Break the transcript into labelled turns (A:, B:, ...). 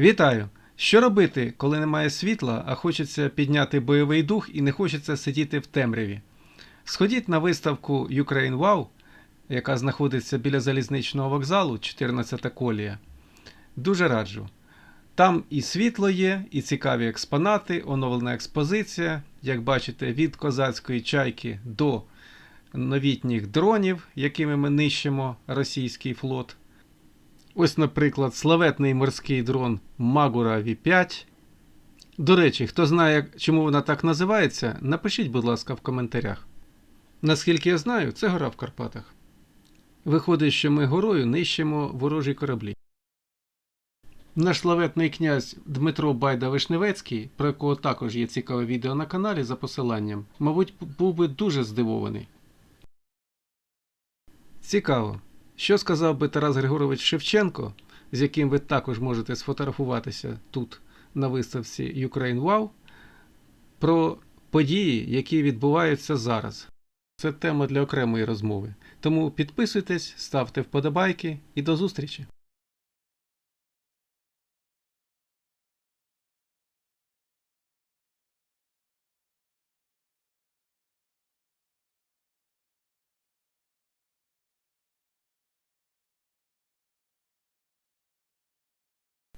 A: Вітаю! Що робити, коли немає світла, а хочеться підняти бойовий дух і не хочеться сидіти в темряві? Сходіть на виставку Ukraine Wow, яка знаходиться біля залізничного вокзалу 14 колія. Дуже раджу. Там і світло є, і цікаві експонати, оновлена експозиція, як бачите, від козацької чайки до новітніх дронів, якими ми нищимо російський флот. Ось, наприклад, славетний морський дрон Magura V5. До речі, хто знає, чому вона так називається, напишіть, будь ласка, в коментарях. Наскільки я знаю, це гора в Карпатах. Виходить, що ми горою нищимо ворожі кораблі. Наш славетний князь Дмитро Байда Вишневецький, про якого також є цікаве відео на каналі за посиланням, мабуть, був би дуже здивований. Цікаво. Що сказав би Тарас Григорович Шевченко, з яким ви також можете сфотографуватися тут на виставці Ukraine Wow, про події, які відбуваються зараз. Це тема для окремої розмови. Тому підписуйтесь, ставте вподобайки і до зустрічі!